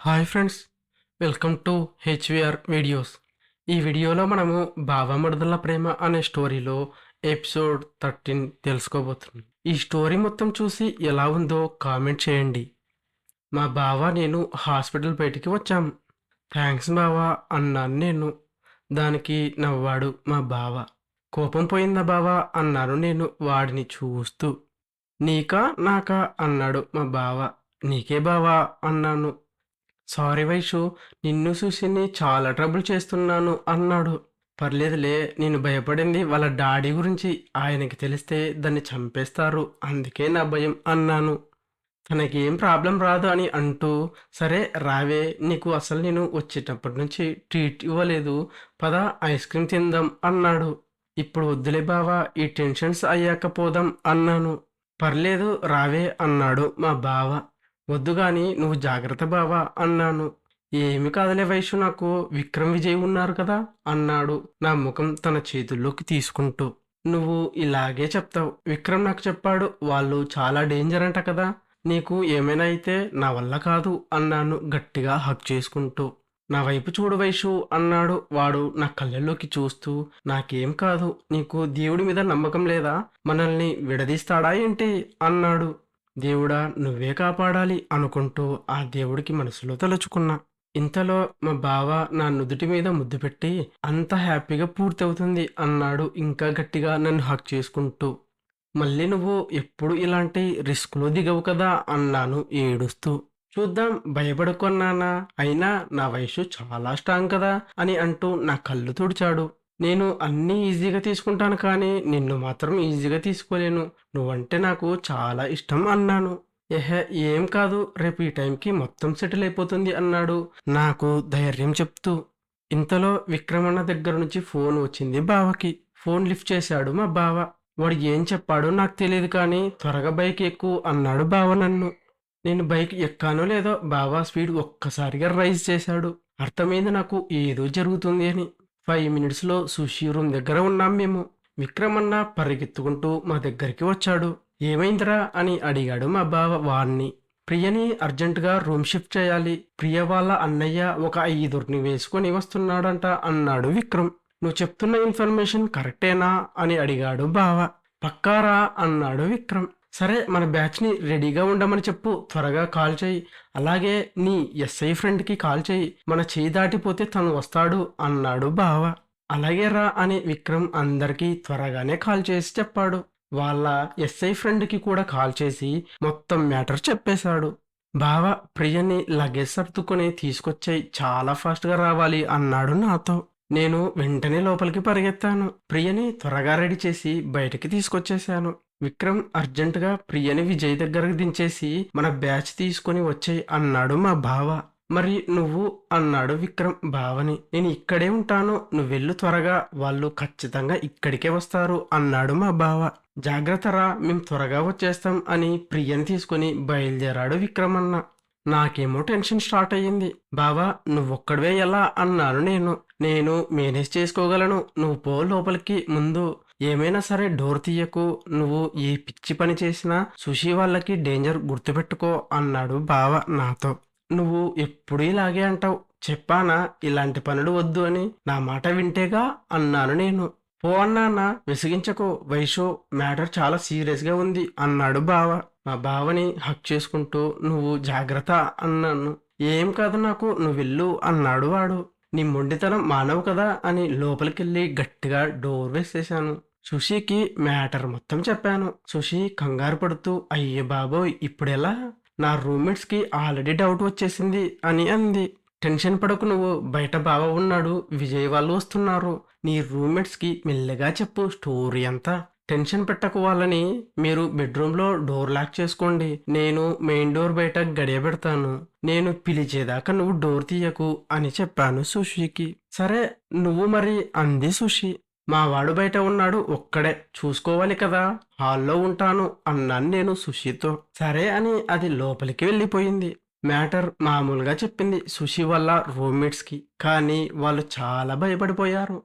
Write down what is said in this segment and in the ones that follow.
Hi friends welcome to HVR videos. ఈ వీడియోలో మనము బావమరుదుల ప్రేమ అనే స్టోరీలో ఎపిసోడ్ థర్టీన్ తెలుసుకోబోతున్నాం. ఈ స్టోరీ మొత్తం చూసి ఎలా ఉందో కామెంట్ చేయండి. మా బావ నేను హాస్పిటల్ బయటికి వచ్చాం. థ్యాంక్స్ బావా అన్నాను నేను. దానికి నవ్వాడు మా బావ. కోపం పోయిందా బావా అన్నాను నేను వాడిని చూస్తూ. నీకా నాకా అన్నాడు మా బావ. నీకే బావా అన్నాను. సారీ వైషు నిన్ను చూసి చాలా ట్రబుల్ చేస్తున్నాను అన్నాడు. పర్లేదులే నేను భయపడింది వాళ్ళ డాడీ గురించి. ఆయనకి తెలిస్తే దాన్ని చంపేస్తారు. అందుకే నా భయం అన్నాను. తనకి ఏం ప్రాబ్లం రాదు అని అంటూ సరే రావే నీకు అసలు నేను వచ్చేటప్పటి నుంచి ట్రీట్ ఇవ్వలేదు. పద ఐస్ క్రీమ్ తిందాం అన్నాడు. ఇప్పుడు వద్దులే బావా ఈ టెన్షన్స్ అయ్యాక పోదాం అన్నాను. పర్లేదు రావే అన్నాడు మా బావ. వద్దు గాని నువ్వు జాగ్రత్త బావా అన్నాను. ఏమి కాదులే వయసు నాకు విక్రమ్ విజయ్ ఉన్నారు కదా అన్నాడు నా ముఖం తన చేతుల్లోకి తీసుకుంటూ. నువ్వు ఇలాగే చెప్తావు. విక్రమ్ నాకు చెప్పాడు వాళ్ళు చాలా డేంజర్ అంట కదా నీకు ఏమైనా అయితే నా వల్ల కాదు అన్నాను గట్టిగా హక్ చేసుకుంటూ. నా వైపు చూడు వైషు అన్నాడు వాడు నా కళ్ళల్లోకి చూస్తూ. నాకేం కాదు నీకు దేవుడి మీద నమ్మకం లేదా? మనల్ని విడదీస్తాడా ఏంటి? అన్నాడు. దేవుడా నువ్వే కాపాడాలి అనుకుంటూ ఆ దేవుడికి మనసులో తలుచుకున్నా. ఇంతలో మా బావ నా నుదుటి మీద ముద్దు పెట్టి అంత హ్యాపీగా పూర్తవుతుంది అన్నాడు ఇంకా గట్టిగా నన్ను హక్ చేసుకుంటూ. మళ్ళీ నువ్వు ఎప్పుడు ఇలాంటి రిస్క్లో దిగవు కదా అన్నాను ఏడుస్తూ. చూద్దాం భయపడుకున్నానా అయినా నా వయసు చాలా స్ట్రాంగ్ కదా అని అంటూ నా కళ్ళు తుడిచాడు. నేను అన్నీ ఈజీగా తీసుకుంటాను కానీ నిన్ను మాత్రం ఈజీగా తీసుకోలేను. నువ్వంటే నాకు చాలా ఇష్టం అన్నాను. ఎహె ఏం కాదు. రేపు ఈ టైంకి మొత్తం సెటిల్ అయిపోతుంది అన్నాడు. నాకు ధైర్యం చెప్తూ. ఇంతలో విక్రమణ దగ్గర నుంచి ఫోన్ వచ్చింది బావకి. ఫోన్ లిఫ్ట్ చేశాడు మా బావ. వాడు ఏం చెప్పాడో నాకు తెలియదు కానీ త్వరగా బైక్ ఎక్కువ అన్నాడు బావ నన్ను. నేను బైక్ ఎక్కానో లేదో బావా స్పీడ్ ఒక్కసారిగా రైజ్ చేశాడు. అర్థమైంది నాకు ఏదో జరుగుతుంది అని. ఫైవ్ మినిట్స్లో సుషి రూమ్ దగ్గర ఉన్నాం మేము. విక్రమన్న పరిగెత్తుకుంటూ మా దగ్గరికి వచ్చాడు. ఏమైందిరా అని అడిగాడు మా బావ వాణ్ణి. ప్రియని అర్జెంటుగా రూమ్ షిఫ్ట్ చేయాలి. ప్రియ వాళ్ళ అన్నయ్య ఒక ఐదుగురిని వేసుకొని వస్తున్నాడంట అన్నాడు విక్రమ్. నువ్వు చెప్తున్న ఇన్ఫర్మేషన్ కరెక్టేనా అని అడిగాడు బావ. పక్కారా అన్నాడు విక్రమ్. సరే మన బ్యాచ్ని రెడీగా ఉండమని చెప్పు. త్వరగా కాల్ చేయి. అలాగే నీ ఎస్ఐ ఫ్రెండ్కి కాల్ చేయి. మన చేయి దాటిపోతే తను వస్తాడు అన్నాడు బావ. అలాగే రా అని విక్రమ్ అందరికీ త్వరగానే కాల్ చేసి చెప్పాడు. వాళ్ళ ఎస్ఐ ఫ్రెండ్కి కూడా కాల్ చేసి మొత్తం మ్యాటర్ చెప్పేశాడు. బావ ప్రియని లగేజ్ సర్దుకొని తీసుకొచ్చాయి. చాలా ఫాస్ట్గా రావాలి అన్నాడు నాతో. నేను వెంటనే లోపలికి పరిగెత్తాను. ప్రియని త్వరగా రెడీ చేసి బయటికి తీసుకొచ్చేశాను. విక్రమ్ అర్జెంటుగా ప్రియని విజయ్ దగ్గరకు దించేసి మన బ్యాచ్ తీసుకొని వచ్చాయి అన్నాడు మా బావ. మరి నువ్వు అన్నాడు విక్రమ్ బావని నేను ఇక్కడే ఉంటాను. నువ్వు వెళ్ళు త్వరగా. వాళ్ళు ఖచ్చితంగా ఇక్కడికే వస్తారు అన్నాడు మా బావ. జాగ్రత్త రా మేము త్వరగా వచ్చేస్తాం అని ప్రియని తీసుకొని బయలుదేరాడు విక్రమ్ అన్న. నాకేమో టెన్షన్ స్టార్ట్ అయ్యింది. బావా నువ్వొక్కడవే ఎలా? అన్నాను నేను. నేను మేనేజ్ చేసుకోగలను. నువ్వు పో లోపలికి ముందు. ఏమైనా సరే డోర్ తీయకు నువ్వు ఏ పిచ్చి పని చేసినా సుషి వాళ్ళకి డేంజర్ గుర్తుపెట్టుకో అన్నాడు బావ నాతో. నువ్వు ఎప్పుడు ఇలాగే అంటావు. చెప్పానా ఇలాంటి పనులు వద్దు అని నా మాట వింటేగా అన్నాను నేను. పో అన్నానా విసిగించకు. వైషు మ్యాటర్ చాలా సీరియస్గా ఉంది అన్నాడు బావ. మా బావని హక్ చేసుకుంటూ నువ్వు జాగ్రత్త అన్నాను. ఏం కాదు నాకు నువ్వెళ్ళు అన్నాడు వాడు. నీ మొండితనం మానవు కదా అని లోపలికెళ్ళి గట్టిగా డోర్ వేసేసాను సుషికి మ్యాటర్ మొత్తం చెప్పాను. సుషి కంగారు పడుతూ అయ్యే బాబోయ్ ఇప్పుడెలా? నా రూమ్మేట్స్కి ఆల్రెడీ డౌట్ వచ్చేసింది అని అంది. టెన్షన్ పడకు నువ్వు బయట బావ ఉన్నాడు విజయ్ వాళ్ళు వస్తున్నారు. నీ రూమ్మేట్స్కి మెల్లగా చెప్పు స్టోరీ అంతా. టెన్షన్ పెట్టకు వాళ్ళని మీరు బెడ్రూమ్లో డోర్ లాక్ చేసుకోండి. నేను మెయిన్ డోర్ బయట గడియ పెడతాను. నేను పిలిచేదాకా నువ్వు డోర్ తీయకు అని చెప్పాను సుషికి సరే నువ్వు మరి అంది సుషి మా వాడు బయట ఉన్నాడు ఒక్కడే చూసుకోవాలి కదా. హాల్లో ఉంటాను అన్నాను నేను సుషితో. సరే అని అది లోపలికి వెళ్ళిపోయింది. మ్యాటర్ మామూలుగా చెప్పింది సుషి వాళ్ళ రూమ్మేట్స్కి. కానీ వాళ్ళు చాలా భయపడిపోయారు.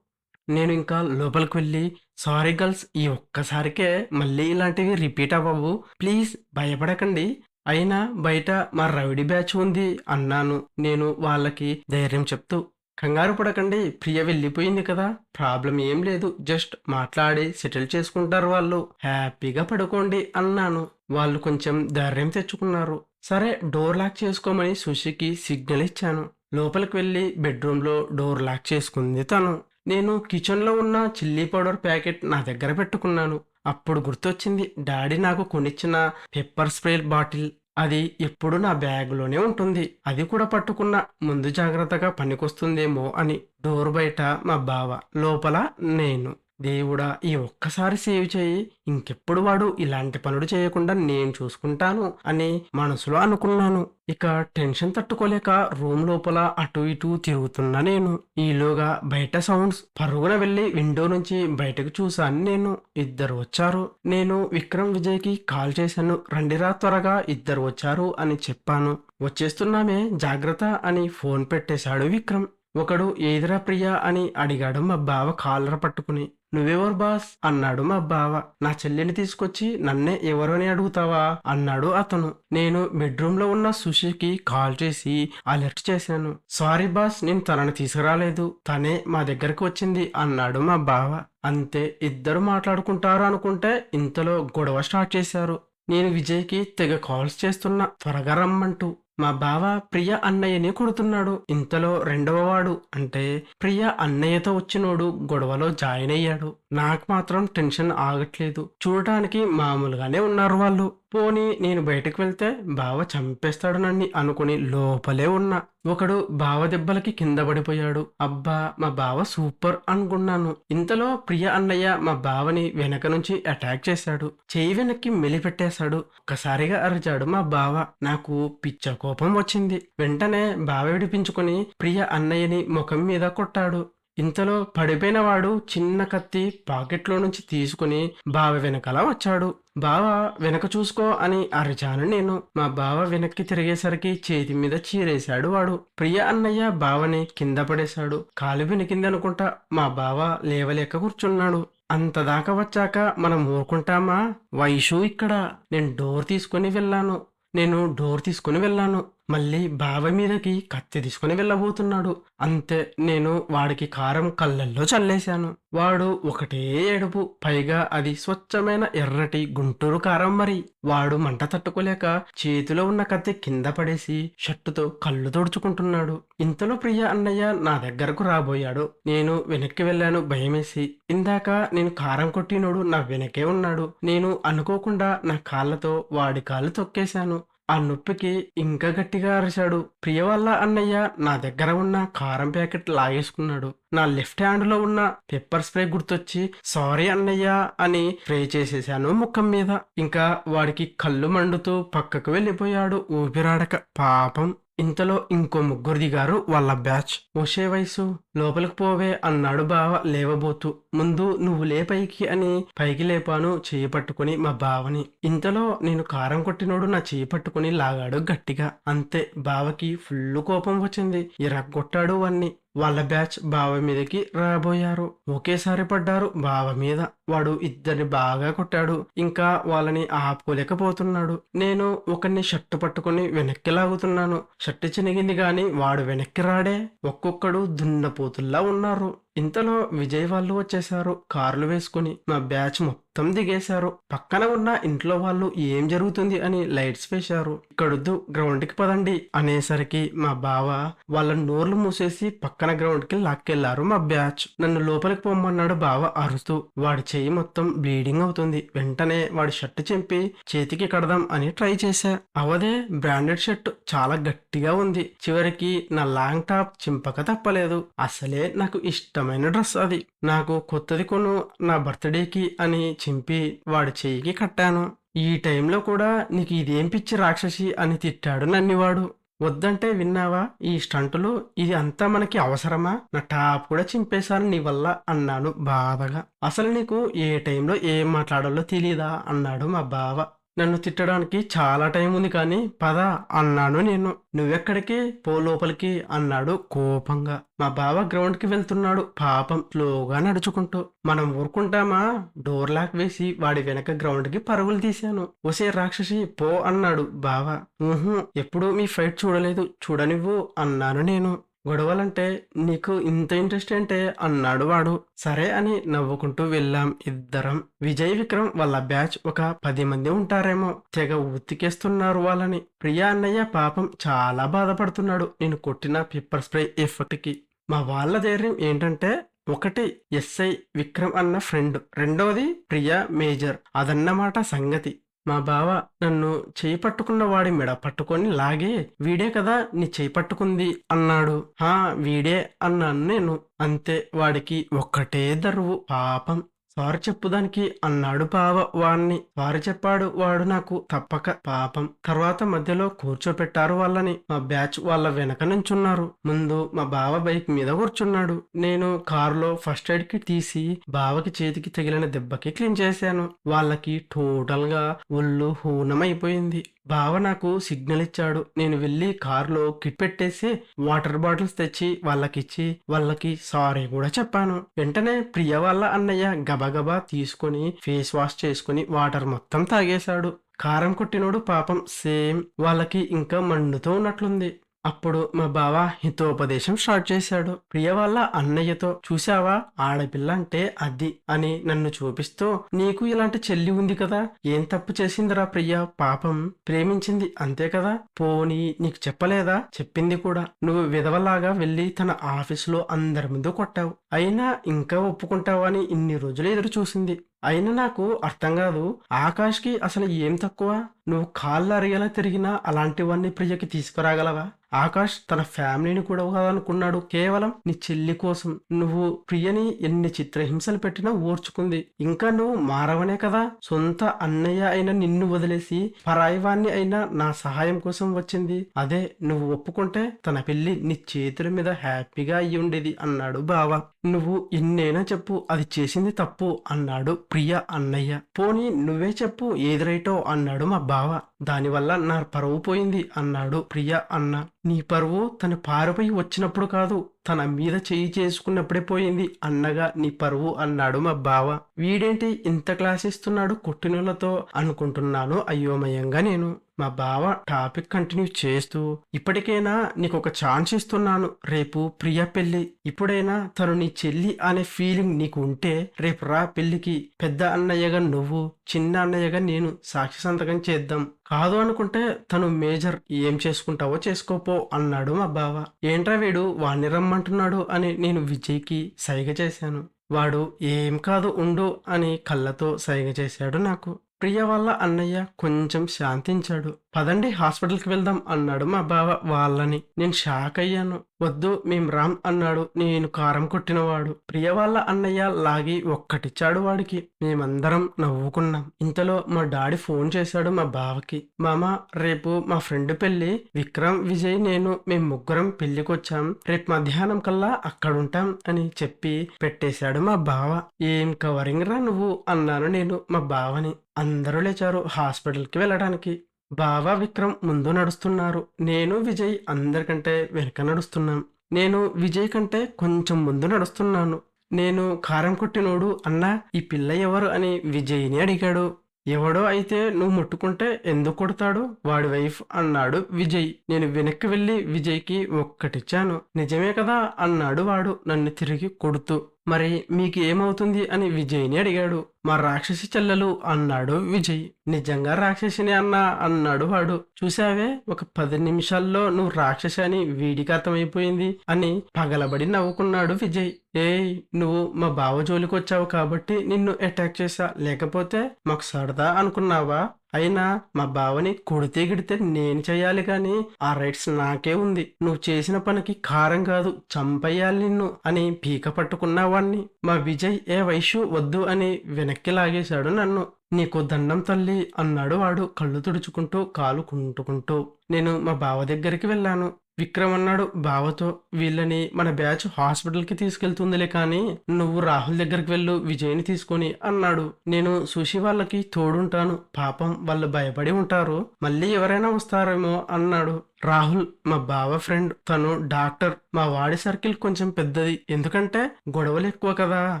నేను ఇంకా లోపలికి వెళ్ళి సారీ గర్ల్స్ ఈ ఒక్కసారికే మళ్ళీ ఇలాంటివి రిపీట్ అవ్వవు. ప్లీజ్ భయపడకండి. అయినా బయట మా రౌడీ బ్యాచ్ ఉంది అన్నాను. నేను వాళ్ళకి ధైర్యం చెప్తూ కంగారు పడకండి ప్రియ వెళ్ళిపోయింది కదా. ప్రాబ్లం ఏం లేదు జస్ట్ మాట్లాడి సెటిల్ చేసుకుంటారు వాళ్ళు. హ్యాపీగా పడుకోండి అన్నాను. వాళ్ళు కొంచెం ధైర్యం తెచ్చుకున్నారు. సరే డోర్ లాక్ చేసుకోమని సుషికి సిగ్నల్ ఇచ్చాను. లోపలికి వెళ్ళి బెడ్రూమ్లో డోర్ లాక్ చేసుకుంది తను. నేను కిచెన్లో ఉన్న చిల్లీ పౌడర్ ప్యాకెట్ నా దగ్గర పెట్టుకున్నాను. అప్పుడు గుర్తొచ్చింది డాడీ నాకు కొనిచ్చిన పెప్పర్ స్ప్రే బాటిల్ అది ఎప్పుడు నా బ్యాగ్లోనే ఉంటుంది. అది కూడా పట్టుకున్న. ముందు జాగ్రత్తగా పనికొస్తుందేమో అని. డోర్ బయట మా బావ. లోపల నేను. దేవుడా ఈ ఒక్కసారి సేవ్ చేయి. ఇంకెప్పుడు వాడు ఇలాంటి పనులు చేయకుండా నేను చూసుకుంటాను అని మనసులో అనుకున్నాను. ఇక టెన్షన్ తట్టుకోలేక రూమ్ లోపల అటు ఇటు తిరుగుతున్నా నేను. ఈలోగా బయట సౌండ్స్. పరుగున వెళ్ళి విండో నుంచి బయటకు చూశాను నేను. ఇద్దరు వచ్చారు. నేను విక్రమ్ విజయ్కి కాల్ చేశాను. రండిరా త్వరగా ఇద్దరు వచ్చారు అని చెప్పాను. వచ్చేస్తున్నామే జాగ్రత్త అని ఫోన్ పెట్టేశాడు విక్రమ్. ఒకడు ఏదిరా ప్రియా అని అడిగాడు మా బావ కాలర పట్టుకుని. నువ్వెవరు బాస్? అన్నాడు మా బావ. నా చెల్లిని తీసుకొచ్చి నన్నే ఎవరు అని అడుగుతావా? అన్నాడు అతను. నేను బెడ్రూమ్లో ఉన్న సుషికి కాల్ చేసి అలర్ట్ చేశాను. సారీ బాస్ నేను తనని తీసుకురాలేదు. తనే మా దగ్గరకు వచ్చింది అన్నాడు మా బావ. అంతే ఇద్దరు మాట్లాడుకుంటారు అనుకుంటే ఇంతలో గొడవ స్టార్ట్ చేశారు. నేను విజయ్కి తెగ కాల్స్ చేస్తున్నా. త్వరగా రమ్మంటూ. మా బావ ప్రియ అన్నయ్యని కొడుతున్నాడు. ఇంతలో రెండవ వాడు. అంటే ప్రియ అన్నయ్యతో వచ్చినోడు గొడవలో జాయిన్ అయ్యాడు నాకు మాత్రం టెన్షన్ ఆగట్లేదు. చూడటానికి మామూలుగానే ఉన్నారు వాళ్ళు. పోనీ నేను బయటకు వెళ్తే బావ చంపేస్తాడు నన్ను అనుకుని లోపలే ఉన్నా. ఒకడు బావ దెబ్బలకి కింద పడిపోయాడు. అబ్బా మా బావ సూపర్ అనుకున్నాను. ఇంతలో ప్రియ అన్నయ్య మా బావని వెనక నుంచి అటాక్ చేశాడు. చేయి వెనక్కి మెలిపెట్టేశాడు. ఒక్కసారిగా అరిచాడు మా బావ. నాకు పిచ్చ కోపం వచ్చింది. వెంటనే బావ విడిపించుకుని ప్రియ అన్నయ్యని ముఖం మీద కొట్టాడు. ఇంతలో పడిపోయిన వాడు చిన్న కత్తి పాకెట్లో నుంచి తీసుకుని బావ వెనకాల వచ్చాడు. బావ వెనక చూసుకో అని అరిచాను నేను. మా బావ వెనక్కి తిరిగేసరికి చేతి మీద చీరేశాడు వాడు. ప్రియ అన్నయ్య బావని కింద పడేశాడు. కాలు వెనికిందనుకుంటా మా బావ లేవలేక కూర్చున్నాడు. అంత దాకా వచ్చాక మనం ఊరుకుంటామా? వైషు ఇక్కడ? నేను డోర్ తీసుకుని వెళ్ళాను. నేను డోర్ తీసుకుని వెళ్ళాను. మళ్ళీ బావ మీదకి కత్తి తీసుకుని వెళ్ళబోతున్నాడు. అంతే నేను వాడికి కారం కళ్ళల్లో చల్లేశాను. వాడు ఒకటే ఏడుపు పైగా అది స్వచ్ఛమైన ఎర్రటి గుంటూరు కారం మరి. వాడు మంట తట్టుకోలేక చేతిలో ఉన్న కత్తి కింద పడేసి షర్టుతో కళ్ళు తుడుచుకుంటున్నాడు. ఇంతలో ప్రియ అన్నయ్య నా దగ్గరకు రాబోయాడు. నేను వెనక్కి వెళ్ళాను భయమేసి. ఇందాక నేను కారం కొట్టినోడు నా వెనకే ఉన్నాడు. నేను అనుకోకుండా నా కాళ్ళతో వాడి కాళ్ళు తొక్కేశాను. ఆ నొప్పికి ఇంకా గట్టిగా అరిచాడు ప్రియ వల్ల అన్నయ్య నా దగ్గర ఉన్న కారం ప్యాకెట్ లాగేసుకున్నాడు. నా లెఫ్ట్ హ్యాండ్లో ఉన్న పెప్పర్ స్ప్రే గుర్తొచ్చి సారీ అన్నయ్య అని స్ప్రే చేసేసాను ముఖం మీద. ఇంకా వాడికి కళ్ళు మండుతూ పక్కకు వెళ్ళిపోయాడు ఊపిరాడక. పాపం ఇంతలో ఇంకో ముగ్గురు దిగారు వాళ్ళ బ్యాచ్. మోసే వయసు లోపలికి పోవే అన్నాడు బావ లేవబోతూ. ముందు నువ్వు లే పైకి అని పైకి లేపాను చేయి పట్టుకుని మా బావని. ఇంతలో నేను కారం కొట్టినోడు నా చేయి పట్టుకుని లాగాడు గట్టిగా. అంతే బావకి ఫుల్ కోపం వచ్చింది. ఇరగొట్టాడు వాణ్ణి. వాళ్ళ బ్యాచ్ బావ మీదకి రాబోయారు. ఒకేసారి పడ్డారు బావ మీద. వాడు ఇద్దరిని బాగా కొట్టాడు. ఇంకా వాళ్ళని ఆపుకోలేకపోతున్నాడు. నేను ఒకరిని షర్టు పట్టుకుని వెనక్కి లాగుతున్నాను. షర్టు చినిగింది గాని వాడు వెనక్కి రాడే. ఒక్కొక్కడు దున్నపోతుల్లా ఉన్నారు. ఇంతలో విజయ్ వాళ్ళు వచ్చేశారు కార్లు వేసుకుని మా బ్యాచ్ మొత్తం దిగేశారు. పక్కన ఉన్న ఇంట్లో వాళ్ళు ఏం జరుగుతుంది అని లైట్స్ వేశారు. ఇక్కడొద్దు గ్రౌండ్కి పదండి అనేసరికి మా బావ వాళ్ళ నోర్లు మూసేసి పక్కన గ్రౌండ్కి లాక్కెళ్ళారు మా బ్యాచ్. నన్ను లోపలికి పొమ్మన్నాడు బావ అరుస్తూ వాడి చెయ్యి మొత్తం బ్లీడింగ్ అవుతుంది. వెంటనే వాడి షర్ట్ చెంపి చేతికి కడదాం అని ట్రై చేశా. అవదే బ్రాండెడ్ షర్ట్ చాలా గట్టిగా ఉంది. చివరికి నా లాంగ్ టాప్ చింపక తప్పలేదు. అసలే నాకు ఇష్టం ఇష్టమైన డ్రెస్ అది. నాకు కొత్తది కొను నా బర్త్డేకి అని చింపి వాడి చెయ్యికి కట్టాను. ఈ టైంలో కూడా నీకు ఇదేం పిచ్చి రాక్షసి అని తిట్టాడు నన్నివాడు. వద్దంటే విన్నావా? ఈ స్టంటులు ఇది అంతా మనకి అవసరమా? నా టాప్ కూడా చింపేశాను నీ వల్ల అన్నాను బాధగా. అసలు నీకు ఏ టైంలో ఏం మాట్లాడాలో తెలియదా అన్నాడు మా బావ. నన్ను తిట్టడానికి చాలా టైం ఉంది కానీ పద అన్నాను నేను. నువ్వెక్కడికి? పో లోపలికి అన్నాడు కోపంగా. మా బావ గ్రౌండ్కి వెళ్తున్నాడు. పాపం స్లోగా నడుచుకుంటూ. మనం ఊరుకుంటామా? డోర్ లాక్ వేసి వాడి వెనక గ్రౌండ్కి పరుగులు తీశాను. ఒసే రాక్షసి పో అన్నాడు బావ. ఊహు ఎప్పుడు మీ ఫైట్ చూడలేదు. చూడనివ్వు అన్నాను నేను. గొడవలంటే నీకు ఇంత ఇంట్రెస్ట్ అంటే అన్నాడు వాడు. సరే అని నవ్వుకుంటూ వెళ్ళాం ఇద్దరం. విజయ్ విక్రమ్ వాళ్ళ బ్యాచ్ ఒక పది మంది ఉంటారేమో. తెగ ఉతికేస్తున్నారు వాళ్ళని. ప్రియా అన్నయ్య పాపం చాలా బాధపడుతున్నాడు. నేను కొట్టిన పిప్పర్ స్ప్రే ఎఫెక్ట్కి మా వాళ్ళ ధైర్యం ఏంటంటే ఒకటి ఎస్ఐ విక్రమ్ అన్న ఫ్రెండ్ రెండోది ప్రియా మేజర్ అదన్నమాట సంగతి. మా బావ నన్ను చేయి పట్టుకున్న వాడి మెడ పట్టుకొని లాగే వీడే కదా నీ చేయి పట్టుకుంది అన్నాడు. హా వీడే అన్నాను నేను. అంతే వాడికి ఒక్కటే దరువు పాపం. సారు చెప్పుదానికి అన్నాడు బావ వాణ్ణి. వారు చెప్పాడు వాడు నాకు తప్పక పాపం. తర్వాత మధ్యలో కూర్చోపెట్టారు వాళ్ళని. మా బ్యాచ్ వాళ్ళ వెనక నుంచున్నారు. ముందు మా బావ బైక్ మీద కూర్చున్నాడు. నేను కారులో ఫస్ట్ ఎయిడ్కి తీసి బావకి చేతికి తగిలిన దెబ్బకి క్లీన్ చేశాను. వాళ్ళకి టోటల్గా ఒళ్ళు హూనమైపోయింది. బావ నాకు సిగ్నల్ ఇచ్చాడు. నేను వెళ్ళి కారులో కిట్ పెట్టేసి వాటర్ బాటిల్స్ తెచ్చి వాళ్ళకిచ్చి వాళ్ళకి సారీ కూడా చెప్పాను. వెంటనే ప్రియ వాళ్ళ అన్నయ్య గబగబా తీసుకొని ఫేస్ వాష్ చేసుకుని వాటర్ మొత్తం తాగేశాడు. కారం కొట్టినోడు పాపం సేమ్ వాళ్ళకి ఇంకా మండుతూ ఉన్నట్లుంది. అప్పుడు మా బావ హితోపదేశం స్టార్ట్ చేశాడు. ప్రియ వాళ్ళ అన్నయ్యతో చూసావా ఆడపిల్ల అంటే అది అని నన్ను చూపిస్తూ నీకు ఇలాంటి చెల్లి ఉంది కదా? ఏం తప్పు చేసిందిరా ప్రియ? పాపం ప్రేమించింది అంతే కదా? పోనీ నీకు చెప్పలేదా? చెప్పింది కూడా. నువ్వు విధవలాగా వెళ్ళి తన ఆఫీసులో అందరి ముందు కొట్టావు. అయినా ఇంకా ఒప్పుకుంటావా అని ఇన్ని రోజులు ఎదురు చూసింది. అయినా నాకు అర్థం కాదు. ఆకాష్కి అసలు ఏం తక్కువ? నువ్వు కాళ్ళు అరిగేలా తిరిగినా అలాంటివన్నీ ప్రియకి తీసుకురాగలవా? ఆకాష్ తన ఫ్యామిలీని కూడా కాదనుకున్నాడు కేవలం నీ చెల్లి కోసం. నువ్వు ప్రియని ఎన్ని చిత్రహింసలు పెట్టినా ఓర్చుకుంది. ఇంకా నువ్వు మారవనే కదా. సొంత అన్నయ్య అయిన నిన్ను వదిలేసి పరాయివాణ్ణి అయినా నా సహాయం కోసం వచ్చింది. అదే నువ్వు ఒప్పుకుంటే తన పెళ్ళి నీ చేతుల మీద హ్యాపీగా అయ్యి ఉండేది అన్నాడు బావ. నువ్వు ఎన్నైనా చెప్పు. అది చేసింది తప్పు అన్నాడు ప్రియ అన్నయ్య. పోనీ నువ్వే చెప్పు ఏదిరైటో అన్నాడు మా బావ. దానివల్ల నా పరువు పోయింది అన్నాడు ప్రియ అన్న. నీ పరువు తన పారిపోయి వచ్చినప్పుడు కాదు తన మీద చేయి చేసుకున్నప్పుడే పోయింది అన్నగా నీ పరువు అన్నాడు మా బావ. వీడేంటి ఇంత క్లాస్ ఇస్తున్నాడు కొట్టినోళ్ళతో అనుకుంటున్నాను అయోమయంగా నేను. మా బావ టాపిక్ కంటిన్యూ చేస్తూ ఇప్పటికైనా నీకు ఒక ఛాన్స్ ఇస్తున్నాను రేపు ప్రియ పెళ్ళి ఇప్పుడైనా తను నీ చెల్లి అనే ఫీలింగ్ నీకు ఉంటే రేపు రా పెళ్ళికి పెద్ద అన్నయ్యగా నువ్వు చిన్న అన్నయ్యగా నేను సాక్షి సంతకం చేద్దాం. కాదు అనుకుంటే తను మేజర్ ఏం చేసుకుంటావో చేసుకోపో అన్నాడు మా బావ. ఏంట్రా వీడు వాణ్ణి రమ్మంటున్నాడు అని నేను విజయ్కి సైగ చేశాను. వాడు ఏం కాదు ఉండు అని కళ్ళతో సైగ చేశాడు నాకు. ప్రియ వాళ్ళ అన్నయ్య కొంచెం శాంతించాడు. పదండి హాస్పిటల్కి వెళ్దాం అన్నాడు మా బావ. వాళ్ళని నేను షాక్ అయ్యాను. వద్దు మేం రామ్ అన్నాడు. నేను కారం కొట్టినవాడు. ప్రియ వాళ్ళ అన్నయ్య లాగి ఒక్కటిచ్చాడు వాడికి. మేమందరం నవ్వుకున్నాం. ఇంతలో మా డాడీ ఫోన్ చేశాడు మా బావకి. మామ రేపు మా ఫ్రెండ్ పెళ్ళి విక్రమ్ విజయ్ నేను మేము ముగ్గురం పెళ్ళికొచ్చాం రేపు మధ్యాహ్నం కల్లా అక్కడుంటాం అని చెప్పి పెట్టేశాడు మా బావ. ఏం కవరింగ్ రా నువ్వు? అన్నాను నేను మా బావని. అందరూ లేచారు. హాస్పిటల్కి వెళ్ళడానికి. బాబా విక్రమ్ ముందు నడుస్తున్నారు. నేను విజయ్ అందరికంటే వెనక నడుస్తున్నాం. నేను విజయ్ కంటే కొంచెం ముందు నడుస్తున్నాను. నేను కారం కొట్టినోడు అన్నా ఈ పిల్ల ఎవరు అని విజయ్ని అడిగాడు. ఎవడో అయితే నువ్వు ముట్టుకుంటే ఎందుకు కొడతాడు? వాడి వైఫ్ అన్నాడు విజయ్. నేను వెనక్కి వెళ్ళి విజయ్కి ఒక్కటిచ్చాను. నిజమే కదా? అన్నాడు వాడు నన్ను తిరిగి కొడుతూ. మరి మీకు ఏమవుతుంది అని విజయ్ని అడిగాడు. మా రాక్షసి చెల్లెలు అన్నాడు విజయ్. నిజంగా రాక్షసిని అన్నా అన్నాడు వాడు. చూసావే ఒక పది నిమిషాల్లో నువ్వు రాక్షసి అని వీడికి అర్థమైపోయింది అని పగలబడి నవ్వుకున్నాడు విజయ్. ఏయ్ నువ్వు మా బావ జోలికి వచ్చావు కాబట్టి నిన్ను అటాక్ చేశా. లేకపోతే మాకు సరదా అనుకున్నావా? అయినా మా బావని కొడితే గిడితే నేను చేయాలి కానీ ఆ రైట్స్ నాకే ఉంది. నువ్వు చేసిన పనికి కారం కాదు చంపేయాలి నిన్ను అని పీక పట్టుకున్నవాణ్ణి మా విజయ్ ఏ వైశ్యు వద్దు అని వెనక్కి లాగేశాడు నన్ను. నీకు దండం తల్లి అన్నాడు వాడు కళ్ళు తుడుచుకుంటూ కాలు కుంటుకుంటూ. నేను మా బావ దగ్గరికి వెళ్ళాను. విక్రమ్ అన్నాడు బావతో వీళ్ళని మన బ్యాచ్ హాస్పిటల్కి తీసుకెళ్తుందిలే కానీ నువ్వు రాహుల్ దగ్గరికి వెళ్ళు విజయ్ని తీసుకొని అన్నాడు. నేను సుషి వాళ్ళకి తోడుంటాను. పాపం వాళ్ళు భయపడి ఉంటారు. మళ్ళీ ఎవరైనా వస్తారేమో అన్నాడు. రాహుల్ మా బావ ఫ్రెండ్ తను డాక్టర్. మా వాడి సర్కిల్ కొంచెం పెద్దది. ఎందుకంటే గొడవలు ఎక్కువ కదా.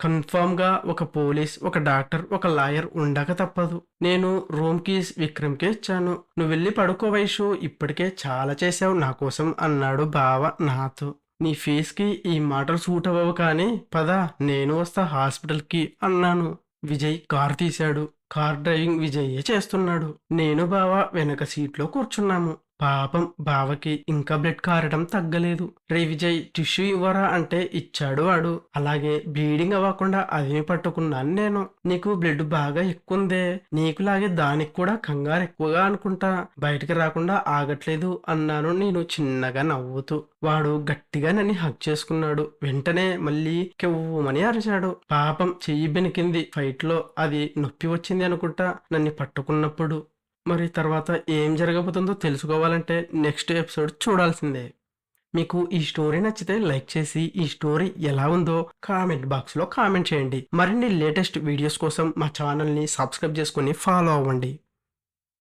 కన్ఫామ్గా ఒక పోలీస్ ఒక డాక్టర్ ఒక లాయర్ ఉండక తప్పదు. నేను రూమ్ కీస్ విక్రమ్కే ఇచ్చాను. నువ్వు వెళ్ళి పడుకో వైషు. ఇప్పటికే చాలా చేసావు నా కోసం అన్నాడు బావ నాతో. నీ ఫేస్కి ఈ మాటలు సూట్ అవ్వవు కానీ పద నేను వస్తా హాస్పిటల్కి అన్నాను. విజయ్ కార్ తీశాడు. కార్ డ్రైవింగ్ విజయ్యే చేస్తున్నాడు. నేను బావ వెనక సీట్లో కూర్చున్నాము. పాపం బావకి ఇంకా బ్లడ్ కారడం తగ్గలేదు. రే విజయ్ టిష్యూ ఇవ్వరా అంటే ఇచ్చాడు వాడు. అలాగే బ్లీడింగ్ అవ్వకుండా అదే పట్టుకున్నాను నేను. నీకు బ్లడ్ బాగా ఎక్కువందే. నీకులాగే దానికి కూడా కంగారు ఎక్కువగా అనుకుంటా. బయటికి రాకుండా ఆగట్లేదు అన్నాను నేను చిన్నగా నవ్వుతూ. వాడు గట్టిగా నన్ను హక్ చేసుకున్నాడు. వెంటనే మళ్ళీ కెవ్వమని అరిచాడు. పాపం చెయ్యి బెనికింది. ఫైట్లో అది నొప్పి వచ్చింది అనుకుంటా. నన్ను పట్టుకున్నప్పుడు మరి తర్వాత ఏం జరగబోతుందో తెలుసుకోవాలంటే నెక్స్ట్ ఎపిసోడ్ చూడాల్సిందే. మీకు ఈ స్టోరీ నచ్చితే లైక్ చేసి ఈ స్టోరీ ఎలా ఉందో కామెంట్ బాక్స్లో కామెంట్ చేయండి. మరిన్ని లేటెస్ట్ వీడియోస్ కోసం మా ఛానల్ని సబ్స్క్రైబ్ చేసుకొని ఫాలో అవ్వండి.